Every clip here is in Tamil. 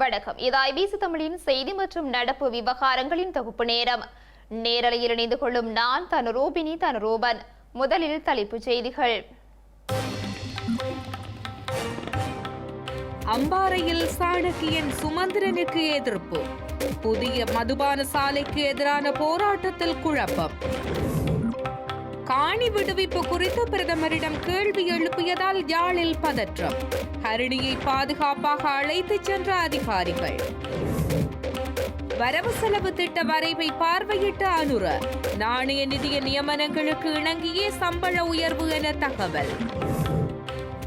வணக்கம். இது ஐபிசி தமிழின் செய்தி மற்றும் நடப்பு விவகாரங்களின் தொகுப்பு நேரம். நேரலையில் இணைந்து கொள்ளும் நான் தனு ரூபினி தனு ரூபன் முதலில் தலைப்புச் செய்திகள். அம்பாறையில் சாணக்கியன் சுமந்திரனுக்கு எதிர்ப்பு. புதிய மதுபான சாலைக்கு எதிரான போராட்டத்தில் குழப்பம். காணி விடுவிப்பு குறித்து பிரதமரிடம் கேள்வி எழுப்பியதால் யாழில் பதற்றம். ஹரிணியை பாதுகாப்பாக அழைத்துச் சென்ற அதிகாரிகள். வரவு செலவு திட்ட வரைவை பார்வையிட்ட அனுர நாணய நிதிய நியமனங்களுக்கு இணங்கியே சம்பள உயர்வு என தகவல்.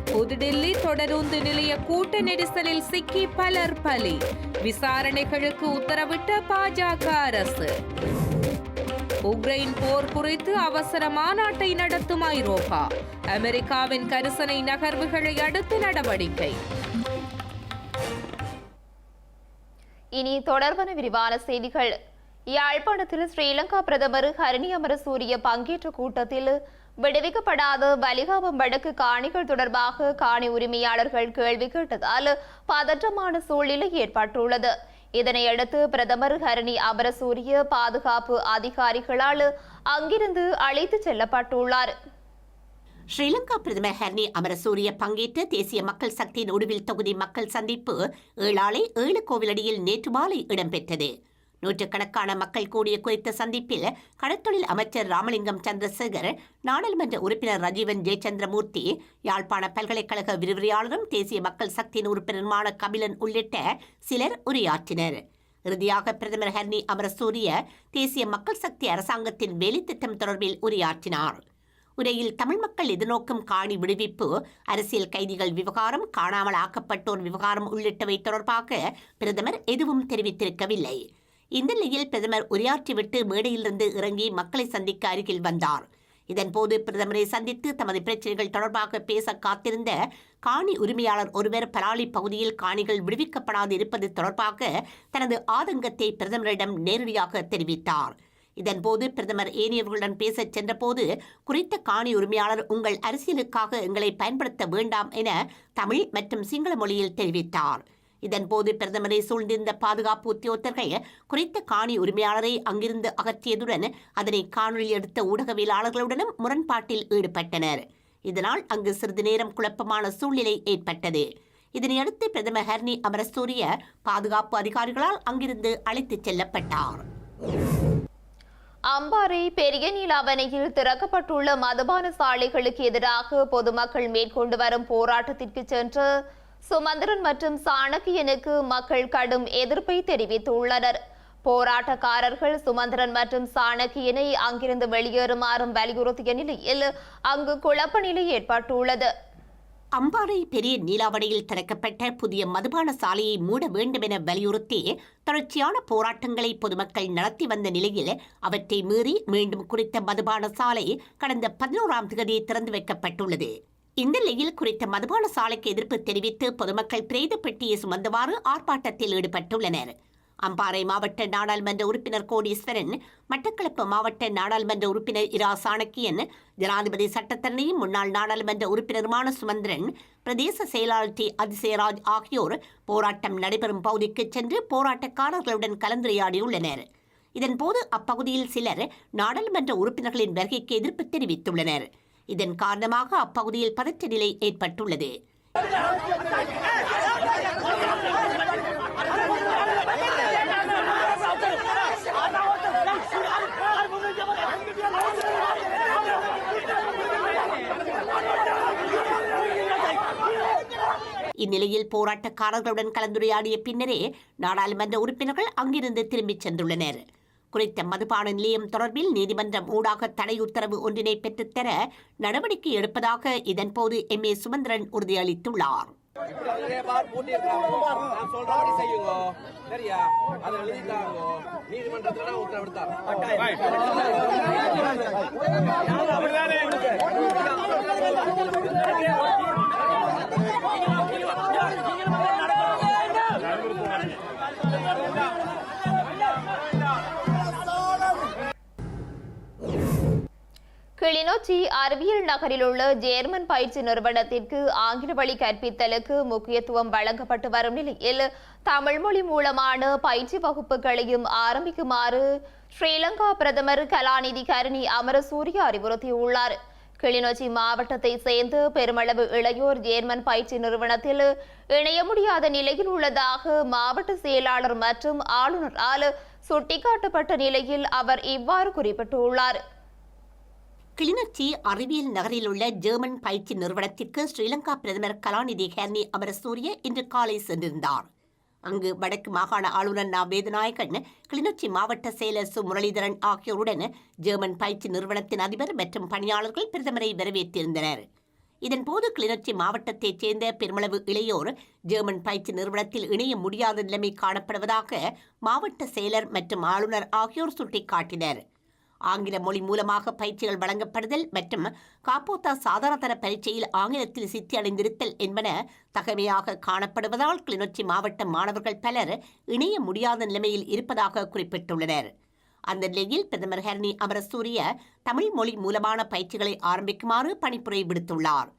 புதுடில்லி தொடருந்து நிலைய கூட்ட நெரிசலில் சிக்கி பலர் பலி. விசாரணைகளுக்கு உத்தரவிட்ட பாஜக அரசு. உக்ரைன் போர் குறித்து அவசர மாநாட்டை நடத்தும் ஐரோப்பா. அமெரிக்காவின் கரிசனை நகர்வுகளை அடுத்து நடவடிக்கை. இனி தொடர்பான விரிவான செய்திகள். யாழ்ப்பாணத்தில் ஸ்ரீலங்கா பிரதமர் ஹரணி அமரசூரிய பங்கேற்ற கூட்டத்தில் விடுவிக்கப்படாத பலிகாமம் வடக்கு காணிகள் தொடர்பாக காணி உரிமையாளர்கள் கேள்வி கேட்டதால் பதற்றமான சூழ்நிலை ஏற்பட்டுள்ளது. இதனையடுத்து பிரதமர் ஹரணி அமரசூரிய பாதுகாப்பு அதிகாரிகளால் அங்கிருந்து அழைத்துச் செல்லப்பட்டுள்ளார். ஸ்ரீலங்கா பிரதமர் ஹர்னி அமரசூரிய பங்கேற்ற தேசிய மக்கள் சக்தி நொடுவில் தொகுதி மக்கள் சந்திப்பு ஏழாலை ஏழு கோவிலடியில் நேற்று மாலை இடம்பெற்றது. நூற்றுக்கணக்கான மக்கள் கூடிய குறித்த சந்திப்பில் கடற்தொழில் அமைச்சர் ராமலிங்கம் சந்திரசேகர் நாடாளுமன்ற உறுப்பினர் ரஜீவன் ஜெயச்சந்திரமூர்த்தி யாழ்ப்பாண பல்கலைக்கழக விரிவுரையாளரும் தேசிய மக்கள் சக்தியின் உறுப்பினருமான கபிலன் உள்ளிட்ட சிலர் உரையாற்றினர். இறுதியாக பிரதமர் ஹர்னி அமரசூரிய தேசிய மக்கள் சக்தி அரசாங்கத்தின் வேலைத்திட்டம் தொடர்பில் உரையாற்றினார். உரையில் தமிழ் மக்கள் எதிர்நோக்கும் காணி விடுவிப்பு அரசியல் கைதிகள் விவகாரம் காணாமல் ஆக்கப்பட்டோர் விவகாரம் உள்ளிட்டவை தொடர்பாக பிரதமர் எதுவும் தெரிவித்திருக்கவில்லை. இந்த நிலையில் பிரதமர் உரையாற்றிவிட்டு மேடையிலிருந்து இறங்கி மக்களை சந்திக்க அருகில் வந்தார். இதன்போது பிரதமரை சந்தித்து தமது பிரச்சனைகள் தொடர்பாக பேச காத்திருந்த காணி உரிமையாளர் ஒருவர் பலாலி பகுதியில் காணிகள் விடுவிக்கப்படாது இருப்பது தொடர்பாக தனது ஆதங்கத்தை பிரதமரிடம் நேரடியாக தெரிவித்தார். இதன்போது பிரதமர் ஏனியவர்களுடன் பேசச் சென்றபோது குறித்த காணி உரிமையாளர் உங்கள் அரசியலுக்காக எங்களை பயன்படுத்த வேண்டாம் என தமிழ் மற்றும் சிங்கள மொழியில் தெரிவித்தார். இதன்போது பிரதமரை சூழ்ந்திருந்த பாதுகாப்பு உத்தியோகத்தர்கள் குறித்த காணி உரிமையாளரை அங்கிருந்து அகற்றியதுடன் அதனை காணொலி எடுத்த ஊடகவியலாளர்களுடனும் முரண்பாட்டில் ஈடுபட்டனர். இதனால் அங்கு சிறிது நேரம் குழப்பமான சூழ்நிலை ஏற்பட்டது. இதனையடுத்து பிரதமர் ஹர்னி அமரசூரிய பாதுகாப்பு அதிகாரிகளால் அங்கிருந்து அழைத்துச் செல்லப்பட்டார். அம்பாறை பெரிய நீலாவணையில் திறக்கப்பட்டுள்ள மதுபான சாலைகளுக்கு எதிராக பொதுமக்கள் மேற்கொண்டு வரும் போராட்டத்திற்கு சென்று சுமந்திரன் மற்றும் சாணக்கியனுக்கு மக்கள் கடும் எதிர்ப்பை தெரிவித்துள்ளனர். போராட்டக்காரர்கள் சுமந்திரன் மற்றும் சாணக்கியனை அங்கிருந்து வெளியேறுமாறும் வலியுறுத்திய நிலையில் அங்கு குழப்ப நிலை ஏற்பட்டுள்ளது. அம்பாறை பெரிய நீலாவணையில் திறக்கப்பட்ட புதிய மதுபான சாலையை மூட வேண்டும் என வலியுறுத்தி தொடர்ச்சியான போராட்டங்களை பொதுமக்கள் நடத்தி வந்த நிலையில் அவற்றை மீறி மீண்டும் குறித்த மதுபான சாலை கடந்த பதினோராம் தேதி திறந்து வைக்கப்பட்டுள்ளது. இந்த நிலையில் குறித்த மதுபான சாலைக்கு எதிர்ப்பு தெரிவித்து பொதுமக்கள் பிரேத பெட்டியை சுமந்தவாறு ஆர்ப்பாட்டத்தில் ஈடுபட்டுள்ளனர். அம்பாறை மாவட்ட நாடாளுமன்ற உறுப்பினர் கோடீஸ்வரன் மட்டக்களப்பு மாவட்ட நாடாளுமன்ற உறுப்பினர் இரா சாணக்கியன் ஜனாதிபதி சட்டத்தரணியும் முன்னாள் நாடாளுமன்ற உறுப்பினருமான சுமந்திரன் பிரதேச செயலாளர் டி. அதிசயராஜ் ஆகியோர் போராட்டம் நடைபெறும் பகுதிக்கு சென்று போராட்டக்காரர்களுடன் கலந்துரையாடியுள்ளனர். இதன்போது அப்பகுதியில் சிலர் நாடாளுமன்ற உறுப்பினர்களின் வருகைக்கு எதிர்ப்பு தெரிவித்துள்ளனர். இதன் காரணமாக அப்பகுதியில் பதற்ற நிலை ஏற்பட்டுள்ளது. இந்நிலையில் போராட்டக்காரர்களுடன் கலந்துரையாடிய பின்னரே நாடாளுமன்ற உறுப்பினர்கள் அங்கிருந்து திரும்பிச் சென்றுள்ளனர். குறித்த மதுபான நிலையம் தொடர்பில் நீதிமன்றம் ஊடாக தடை உத்தரவு ஒன்றினை பெற்றுத்தர நடவடிக்கை எடுப்பதாக இதன்போது எம். ஏ. சுமந்திரன் உறுதியளித்துள்ளார். இதே கிளிநொச்சி அறிவியல் நகரில் உள்ள ஜேர்மன் பயிற்சி நிறுவனத்திற்கு ஆங்கில வழி கற்பித்தலுக்கு முக்கியத்துவம் வழங்கப்பட்டு வரும் நிலையில் தமிழ் மொழி மூலமான பயிற்சி வகுப்புகளையும் ஆரம்பிக்குமாறு ஸ்ரீலங்கா பிரதமர் கலாநிதி கருணி அமரசூரிய அறிவுறுத்தியுள்ளார். கிளிநொச்சி மாவட்டத்தை சேர்ந்து பெருமளவு இளையோர் ஜேர்மன் பயிற்சி நிறுவனத்தில் இணைய முடியாத நிலையில் உள்ளதாக மாவட்ட செயலாளர் மற்றும் ஆளுநரால் சுட்டிக்காட்டப்பட்ட நிலையில் அவர் இவ்வாறு குறிப்பிட்டுள்ளார். கிளிநொச்சி அறிவியல் நகரில் உள்ள ஜெர்மன் பயிற்சி நிறுவனத்திற்கு ஸ்ரீலங்கா பிரதமர் கலாநிதி ஹெர்னி அமரசூரிய இன்று காலை சென்றிருந்தார். அங்கு வடக்கு மாகாண ஆளுநர் நா. வேதநாயகன் கிளிநொச்சி மாவட்ட செயலர் சு. முரளிதரன் ஆகியோருடன் ஜெர்மன் பயிற்சி நிறுவனத்தின் அதிபர் மற்றும் பணியாளர்கள் பிரதமரை வரவேற்றிருந்தனர். இதன்போது கிளிநொச்சி மாவட்டத்தைச் சேர்ந்த பெருமளவு இளையோர் ஜெர்மன் பயிற்சி நிறுவனத்தில் இணைய முடியாத நிலைமை காணப்படுவதாக மாவட்ட செயலர் மற்றும் ஆளுநர் ஆகியோர் சுட்டிக்காட்டினர். ஆங்கில மொழி மூலமாக பயிற்சிகள் வழங்கப்படுதல் மற்றும் காப்போத்தா சாதாரணதர பரீட்சையில் ஆங்கிலத்தில் சித்தி அடைந்திருத்தல் என்பன தகமையாக காணப்படுவதால் கிளிநொச்சி மாவட்ட மாணவர்கள் பலர் இணைய முடியாத நிலைமையில் இருப்பதாக குறிப்பிட்டுள்ளனர். அந்த நிலையில் பிரதமர் ஹரணி அமரசூரிய தமிழ் மொழி மூலமான பயிற்சிகளை ஆரம்பிக்குமாறு பணிப்புரை விடுத்துள்ளார்.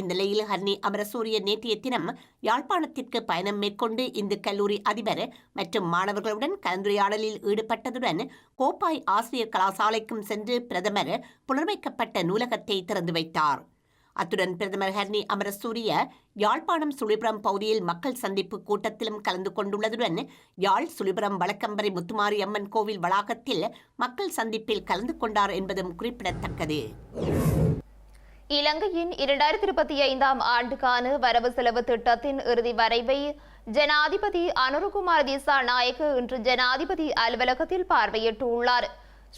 இந்நிலையில் ஹர்னி அமரசூரிய நேற்றைய தினம் யாழ்ப்பாணத்திற்கு பயணம் மேற்கொண்டு இந்து கல்லூரி அதிபர் மற்றும் மாணவர்களுடன் கலந்துரையாடலில் ஈடுபட்டதுடன் கோப்பாய் ஆசிரியர் கலாசாலைக்கும் சென்று பிரதமர் புனர்வைக்கப்பட்ட நூலகத்தை திறந்து வைத்தார். அத்துடன் பிரதமர் ஹர்னி அமரசூரிய யாழ்ப்பாணம் சுழிபுரம் பகுதியில் மக்கள் சந்திப்பு கூட்டத்திலும் கலந்து கொண்டுள்ளதுடன் யாழ் சுழிபுரம் வழக்கம்பரை முத்துமாரி அம்மன் கோவில் வளாகத்தில் மக்கள் சந்திப்பில் கலந்து கொண்டார் என்பதும் குறிப்பிடத்தக்கது. இலங்கையின் இரண்டாயிரத்தி இருபத்தி ஐந்தாம் ஆண்டுக்கான வரவு செலவு திட்டத்தின் இறுதி வரைவை ஜனாதிபதி அனுருகுமார் திசாநாயக்க இன்று ஜனாதிபதி அலுவலகத்தில் பார்வையிட்டுள்ளார்.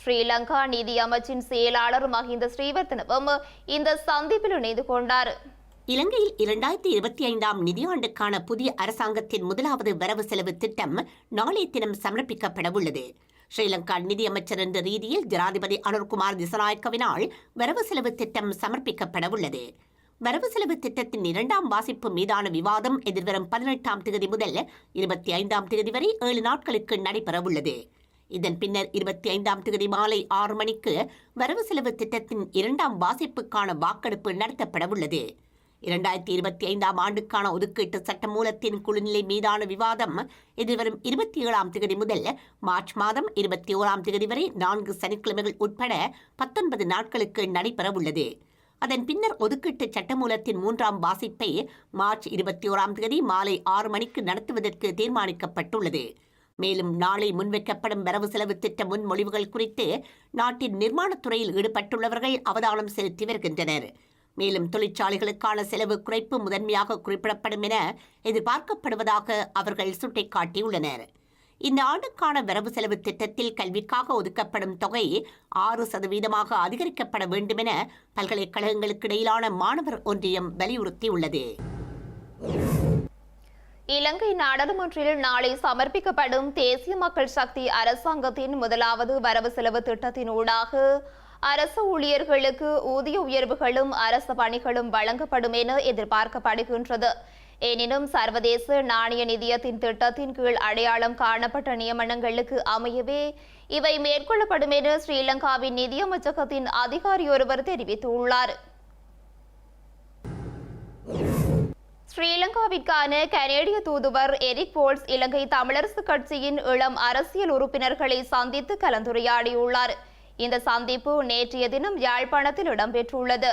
ஸ்ரீலங்கா நிதி அமைச்சின் செயலாளர் மஹிந்த ஸ்ரீவர்த்தனவும் இந்த சந்திப்பில் இணைந்து கொண்டார். இலங்கையில் இரண்டாயிரத்தி இருபத்தி ஐந்தாம் நிதியாண்டுக்கான புதிய அரசாங்கத்தின் முதலாவது வரவு செலவு திட்டம் நாளைய தினம் சமர்ப்பிக்கப்பட உள்ளது ஸ்ரீலங்கா நிதியமைச்சர் என்ற ரீதியில் ஜனாதிபதி அனுர்குமார் திசநாயக்கவினால் வரவு செலவு திட்டம் சமர்ப்பிக்கப்படவுள்ளது. வரவு செலவு திட்டத்தின் இரண்டாம் வாசிப்பு மீதான விவாதம் எதிர்வரும் பதினெட்டாம் தேதி முதல் இருபத்தி ஐந்தாம் தேதி வரை ஏழு நாட்களுக்கு நடைபெறவுள்ளது. இதன் பின்னர் இருபத்தி ஐந்தாம் தேதி மாலை ஆறு மணிக்கு வரவு செலவு திட்டத்தின் இரண்டாம் வாசிப்புக்கான வாக்கெடுப்பு நடத்தப்படவுள்ளது. இரண்டாயிரத்தி இருபத்தி ஐந்தாம் ஆண்டுக்கான ஒதுக்கீட்டு சட்டமூலத்தின் குழுநிலை மீதான விவாதம் எதிர்வரும் இருபத்தி ஏழாம் தேதி முதல் மார்ச் மாதம் இருபத்தி ஓராம் தேதி வரை நான்கு சனிக்கிழமைகள் உட்பட பத்தொன்பது நாட்களுக்கு நடைபெறவுள்ளது. அதன் பின்னர் ஒதுக்கீட்டு சட்டமூலத்தின் மூன்றாம் வாசிப்பை மார்ச் இருபத்தி ஓராம் தேதி மாலை ஆறு மணிக்கு நடத்துவதற்கு தீர்மானிக்கப்பட்டுள்ளது. மேலும் நாளை முன்வைக்கப்படும் வரவு செலவு திட்ட முன்மொழிவுகள் குறித்து நாட்டின் நிர்மாணத் துறையில் ஈடுபட்டுள்ளவர்கள் அவதானம் செலுத்தி வருகின்றனர். மேலும் தொழிற்சாலைகளுக்கான செலவு குறைப்பு முதன்மையாக குறிப்பிடப்படும் என எதிர்பார்க்கப்படுவதாக அவர்கள் சுட்டிக்காட்டியுள்ளனர். இந்த ஆண்டுக்கான வரவு செலவு திட்டத்தில் கல்விக்காக ஒதுக்கப்படும் தொகை ஆறு சதவீதமாக அதிகரிக்கப்பட வேண்டும் என பல்கலைக்கழகங்களுக்கு இடையிலான மாணவர் ஒன்றியம் வலியுறுத்தியுள்ளது. இலங்கை நாடாளுமன்றில் நாளை சமர்ப்பிக்கப்படும் தேசிய மக்கள் சக்தி அரசாங்கத்தின் முதலாவது வரவு செலவு திட்டத்தின் ஊடாக அரசு ஊழியர்களுக்கு ஊதிய உயர்வுகளும் அரசு பணிகளும் வழங்கப்படும் என எதிர்பார்க்கப்படுகின்றது. எனினும் சர்வதேச நாணய நிதியத்தின் திட்டத்தின் கீழ் அடையாளம் காணப்பட்ட நியமனங்களுக்கு அமையவே இவை மேற்கொள்ளப்படும் என ஸ்ரீலங்காவின் நிதியமைச்சகத்தின் அதிகாரி ஒருவர் தெரிவித்துள்ளார். ஸ்ரீலங்காவிற்கான கனேடிய தூதுவர் எரிக் போல்ஸ் இலங்கை தமிழரசு கட்சியின் இளம் அரசியல் உறுப்பினர்களை சந்தித்து கலந்துரையாடியுள்ளார். இந்த சந்திப்பு நேற்றைய தினம் யாழ்ப்பாணத்தில் இடம்பெற்றுள்ளது.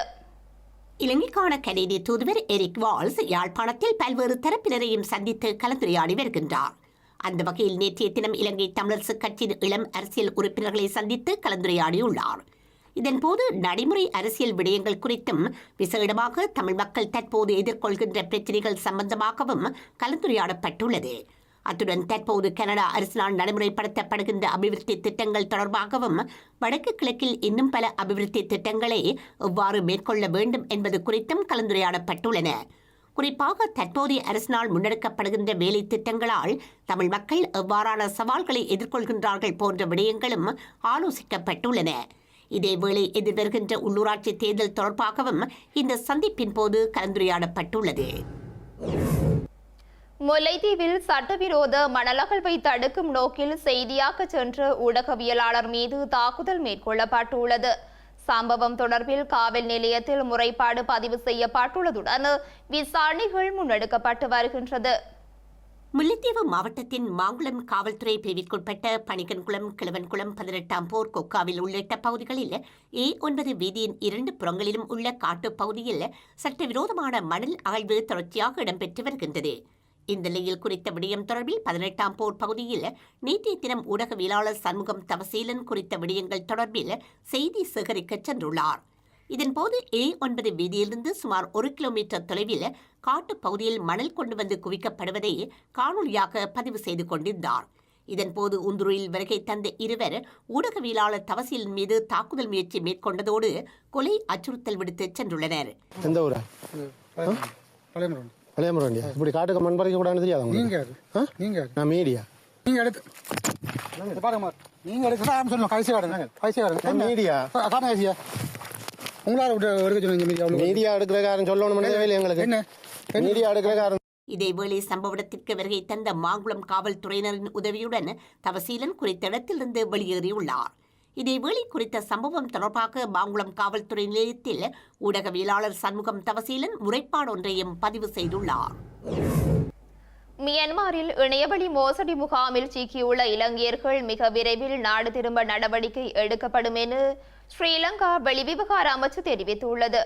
இலங்கைக்கான கனேடிய தூதுவர் எரிக் வால்ஸ் யாழ்ப்பாணத்தில் பல்வேறு தரப்பினரையும் சந்தித்து கலந்துரையாடி வருகின்றார். அந்த வகையில் நேற்றைய தினம் இலங்கை தமிழரசு கட்சியின் இளம் அரசியல் உறுப்பினர்களை சந்தித்து கலந்துரையாடியுள்ளார். இதன்போது நடைமுறை அரசியல் விடயங்கள் குறித்தும் விசேடமாக தமிழ் மக்கள் தற்போது எதிர்கொள்கின்ற பிரச்சினைகள் சம்பந்தமாகவும் கலந்துரையாடப்பட்டுள்ளது. அத்துடன் தற்போது கனடா அரசினால் நடைமுறைப்படுத்தப்படுகின்ற அபிவிருத்தி திட்டங்கள் தொடர்பாகவும் வடக்கு கிழக்கில் இன்னும் பல அபிவிருத்தி திட்டங்களை எவ்வாறு மேற்கொள்ள வேண்டும் என்பது குறித்தும் கலந்துரையாடப்பட்டுள்ளன. குறிப்பாக தற்போதைய அரசினால் முன்னெடுக்கப்படுகின்ற வேலை திட்டங்களால் தமிழ் மக்கள் எவ்வாறான சவால்களை எதிர்கொள்கின்றார்கள் போன்ற விடயங்களும் ஆலோசிக்கப்பட்டுள்ளன. இதேவேளை எதிர்வருகின்ற உள்ளூராட்சி தேர்தல் தொடர்பாகவும் இந்த சந்திப்பின் போது கலந்துரையாடப்பட்டுள்ளது. முல்லைத்தீவில் சட்டவிரோத மணலகழ்வை தடுக்கும் நோக்கில் செய்தியாக சென்ற ஊடகவியலாளர் மீது தாக்குதல் மேற்கொள்ளப்பட்டுள்ளது. சம்பவம் தொடர்பில் காவல் நிலையத்தில் முறைப்பாடு பதிவு செய்யப்பட்டுள்ளதுடன் விசாரணைகள் முன்னெடுக்கப்பட்டு வருகின்றது. முல்லைத்தீவு மாவட்டத்தின் மாங்குளம் காவல்துறை பிரிவிற்குட்பட்ட பணிகன்குளம் கிழவன்குளம் பதினெட்டாம் போர் கொக்காவில் உள்ளிட்ட பகுதிகளில் ஏ ஒன்பது வீதியின் இரண்டு புறங்களிலும் உள்ள காட்டுப் பகுதியில் சட்டவிரோதமான மணல் ஆய்வு தொடர்ச்சியாக இடம்பெற்று வருகின்றது. இந்த நிலையில் குறித்த விடயம் தொடர்பில் பதினெட்டாம் போர் பகுதியில் நேற்றைய தினம் ஊடகவியலாளர் சண்முகம் தவசீலன் குறித்த விடயங்கள் தொடர்பில் செய்தி சேகரிக்கச் சென்றுள்ளார். இதன்போது ஏ ஒன்பது வீதியிலிருந்து சுமார் ஒரு கிலோமீட்டர் தொலைவில் காட்டுப் பகுதியில் மணல் கொண்டு வந்து குவிக்கப்படுவதை காணொலியாக பதிவு செய்து கொண்டிருந்தார். இதன்போது உந்துருவில் வருகை தந்த இருவர் ஊடகவியலாளர் தவசீலின் மீது தாக்குதல் முயற்சி மேற்கொண்டதோடு கொலை அச்சுறுத்தல் விடுத்து சென்றுள்ளனர். பழையமரம் பழையமுறையா இப்படி காட்டுக்கு மண் பறிக்க கூடாதுன்னு தெரியாதா? நீங்க? நீங்க நான் மீடியா. நீங்க எடுத்து பாருங்க நீங்க எடுக்கிறதா சொல்லணும். கடைசி காடுங்க கடைசி காடுங்க மீடியா. காரணம் கடைசியா? உங்களால எடுக்க சொல்லுங்க மீடியா. அவ்வளவு மீடியா எடுக்கிற காரணம் சொல்லணும் எங்களுக்கு. என்ன? மீடியா எடுக்கிற காரணம் இதேவேளை சம்பவ இடத்திற்கு வருகை தந்த மாங்குளம் காவல்துறையினரின் உதவியுடன் தவசீலன் குறித்த இடத்திலிருந்து வெளியேறியுள்ளார். இதேவேளை குறித்த சம்பவம் தொடர்பாக மாங்குளம் காவல்துறை நிலையத்தில் ஊடகவியலாளர் சண்முகம் தவசீலன் முறைப்பாடு ஒன்றையும் பதிவு செய்துள்ளார். மியான்மரில் இணையவழி மோசடி முகாமில் சிக்கியுள்ள இலங்கையர்கள் மிக விரைவில் நாடு திரும்ப நடவடிக்கை எடுக்கப்படும் என ஸ்ரீலங்கா வெளிவிவகார அமைச்சு தெரிவித்துள்ளது.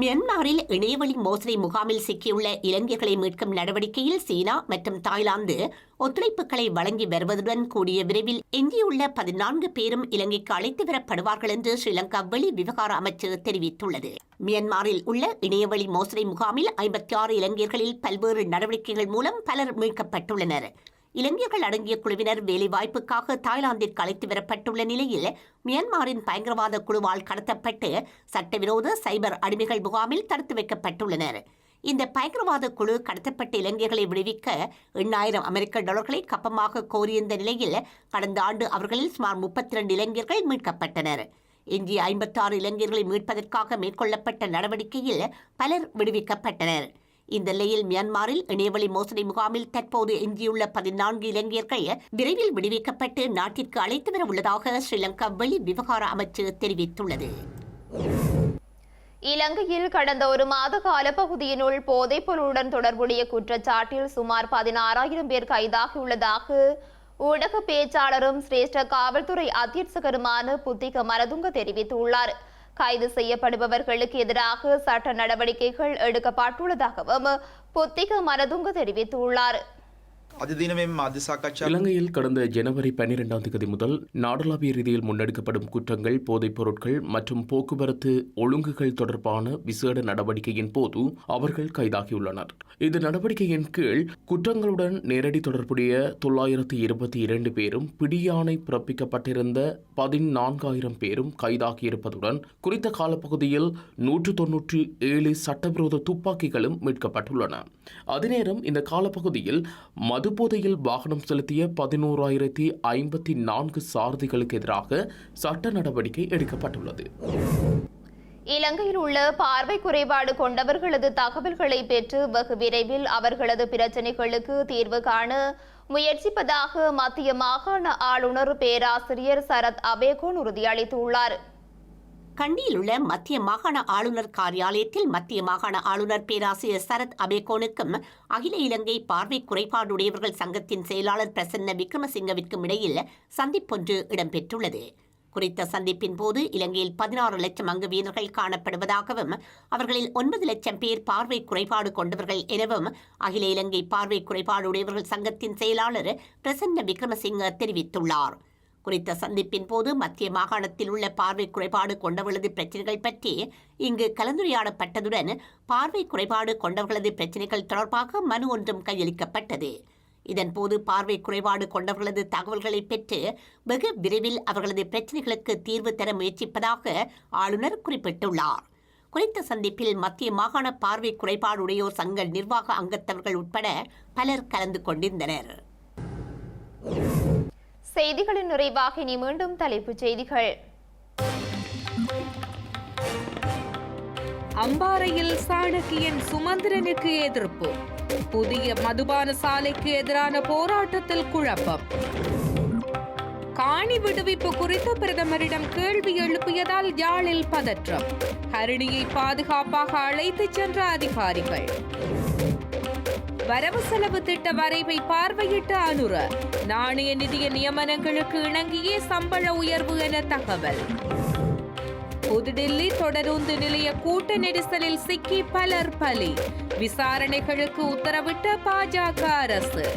மியான்மரில் இணையவழி மோசடி முகாமில் சிக்கியுள்ள இலங்கைகளை மீட்கும் நடவடிக்கையில் சீனா மற்றும் தாய்லாந்து ஒத்துழைப்புகளை வழங்கி வருவதுடன் கூடிய விரைவில் எஞ்சியுள்ள பதினான்கு பேரும் இலங்கைக்கு அழைத்து வரப்படுவார்கள் என்று ஸ்ரீலங்கா வெளி விவகார அமைச்சர் தெரிவித்துள்ளது. மியான்மரில் உள்ள இணையவழி மோசடி முகாமில் ஐம்பத்தி ஆறு இலங்கையர்களில் பல்வேறு நடவடிக்கைகள் மூலம் பலர் மீட்கப்பட்டுள்ளனர். இளைஞர்கள் அடங்கிய குழுவினர் வேலைவாய்ப்புக்காக தாய்லாந்திற்கு அழைத்து வரப்பட்டுள்ள நிலையில் மியான்மரின் பயங்கரவாத குழுவால் கடத்தப்பட்டு சட்டவிரோத சைபர் அடிமைகள் முகாமில் தடுத்து வைக்கப்பட்டுள்ளனர். இந்த பயங்கரவாத குழு கடத்தப்பட்ட இளைஞர்களை விடுவிக்க எண்ணாயிரம் அமெரிக்க டாலர்களை கப்பமாக கோரியிருந்த நிலையில் கடந்த ஆண்டு அவர்களில் சுமார் முப்பத்தி இரண்டு இளைஞர்கள் மீட்கப்பட்டனர். எஞ்சிய ஐம்பத்தாறு இளைஞர்களை மீட்பதற்காக மேற்கொள்ளப்பட்ட நடவடிக்கையில் பலர் விடுவிக்கப்பட்டனர். இந்நிலையில் மியான்மரில் இணையவழி மோசடி முகாமில் தற்போது எஞ்சியுள்ள பதினான்கு இளைஞர்கள் விரைவில் விடுவிக்கப்பட்டு நாட்டிற்கு அழைத்து வர உள்ளதாக ஸ்ரீலங்கா வெளி விவகார அமைச்சு தெரிவித்துள்ளது. இலங்கையில் கடந்த ஒரு மாத கால பகுதியினுள் போதைப் தொடர்புடைய குற்றச்சாட்டில் சுமார் பதினாறாயிரம் பேர் கைதாகியுள்ளதாக ஊடக பேச்சாளரும் சிரேஷ்ட காவல்துறை அத்தியட்சகருமான புத்திக மரதுங்க தெரிவித்துள்ளார். கைது செய்யப்படுபவர்களுக்கு எதிராக சட்ட நடவடிக்கைகள் எடுக்கப்பட்டுள்ளதாகவும் புத்திக மனதுங்க தெரிவித்துள்ளார். இலங்கையில் கடந்த ஜனவரி பன்னிரெண்டாம் தேதி முதல் நாடளாவிய ரீதியில் முன்னெடுக்கப்படும் குற்றங்கள் போதைப் பொருட்கள் மற்றும் போக்குவரத்து ஒழுங்குகள் தொடர்பான விசேட நடவடிக்கையின் போது அவர்கள் கைதாகியுள்ளனர். இந்த நடவடிக்கையின் கீழ் குற்றங்களுடன் நேரடி தொடர்புடைய தொள்ளாயிரத்தி இருபத்தி இரண்டு பேரும் பிடியாணை பிறப்பிக்கப்பட்டிருந்த பதினான்காயிரம் பேரும் கைதாகியிருப்பதுடன் குறித்த காலப்பகுதியில் நூற்று தொன்னூற்றி ஏழு சட்டவிரோத துப்பாக்கிகளும் மீட்கப்பட்டுள்ளன. அதேநேரம் இந்த காலப்பகுதியில் மதுபோதையில் வாகனம் செலுத்திய பதினோராயிரத்தி ஐம்பத்தி நான்கு சாரதிகளுக்கு எதிராக சட்ட நடவடிக்கை எடுக்கப்பட்டுள்ளது. இலங்கையில் உள்ள பார்வை குறைபாடு கொண்டவர்களது தகவல்களை பெற்று வெகு விரைவில் அவர்களது பிரச்சினைகளுக்கு தீர்வு காண முயற்சிப்பதாக மத்திய மாகாண ஆளுநர் பேராசிரியர் சரத் அபேகோன் உறுதியளித்துள்ளார். கண்டியில் உள்ள மத்திய மாகாண ஆளுநர் காரியாலயத்தில் மத்திய மாகாண ஆளுநர் பேராசிரியர் சரத் அபேகோனுக்கும் அகில இலங்கை பார்வை குறைபாடுடையவர்கள் சங்கத்தின் செயலாளர் பிரசன்ன விக்ரமசிங்கவிற்கும் இடையில் சந்திப்பொன்று இடம்பெற்றுள்ளது. குறித்த சந்திப்பின் போது இலங்கையில் பதினாறு லட்சம் அங்கு வீரர்கள் காணப்படுவதாகவும் அவர்களில் ஒன்பது லட்சம் பேர் பார்வை குறைபாடு கொண்டவர்கள் எனவும் அகில இலங்கை பார்வை குறைபாடுடையவர்கள் சங்கத்தின் செயலாளர் பிரசன்ன விக்ரமசிங்க தெரிவித்துள்ளார். குறித்த சந்திப்பின் போது மத்திய மாகாணத்தில் உள்ள பார்வை குறைபாடு கொண்டவர்களது பிரச்சினைகள் பற்றி இங்கு கலந்துரையாடப்பட்டதுடன் பார்வை குறைபாடு கொண்டவர்களது பிரச்சினைகள் தொடர்பாக மனு ஒன்றும் கையளிக்கப்பட்டது. இதன்போது பார்வை குறைபாடு கொண்டவர்களது தகவல்களை பெற்று வெகு விரைவில் அவர்களது பிரச்சினைகளுக்கு தீர்வு தர முயற்சிப்பதாக ஆளுநர் குறிப்பிட்டுள்ளார். குறித்த சந்திப்பில் மத்திய மாகாண பார்வை குறைபாடுடையோர் சங்க நிர்வாக அங்கத்தவர்கள் உட்பட பலர் கலந்து கொண்டிருந்தனர். செய்திகளின் நிறைவாக இனி மீண்டும் தலைப்புச் செய்திகள். அம்பாறையில் சாணக்கியன் சுமந்திரனுக்கு எதிர்ப்பு. புதிய மதுபான சாலைக்கு எதிரான போராட்டத்தில் குழப்பம். காணி விடுவிப்பு குறித்து பிரதமரிடம் கேள்வி எழுப்பியதால் யாழில் பதற்றம். ஹரிணியை பாதுகாப்பாக அழைத்துச் சென்ற அதிகாரிகள். வரவு செலவு திட்ட வரைவை பார்வையிட்ட அனுர நாணய நிதிய நியமனங்களுக்கு இணங்கியே சம்பள உயர்வு என தகவல். புதுடில்லி தொடருந்து நிலைய கூட்ட நெரிசலில் சிக்கி பலர் பலி. விசாரணைகளுக்கு உத்தரவிட்ட பாஜக அரசு.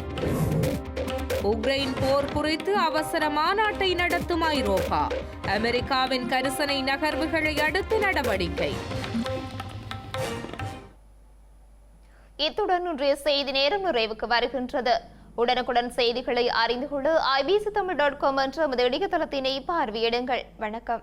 உக்ரைன் போர் குறித்து அவசர மாநாட்டை நடத்தும் ஐரோப்பா. அமெரிக்காவின் கரிசனை நகர்வுகளை அடுத்து நடவடிக்கை. இத்துடன் இன்றைய செய்தி நேரம் நிறைவுக்கு வருகின்றது. உடனுக்குடன் செய்திகளை அறிந்து கொள்ள ஐபிசி தமிழ் டாட் காம் என்ற நமது இணையதளத்தினை பார்வையிடுங்கள். வணக்கம்.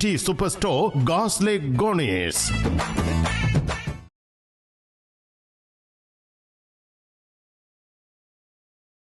T super store காஸ்லே கோனேஸ்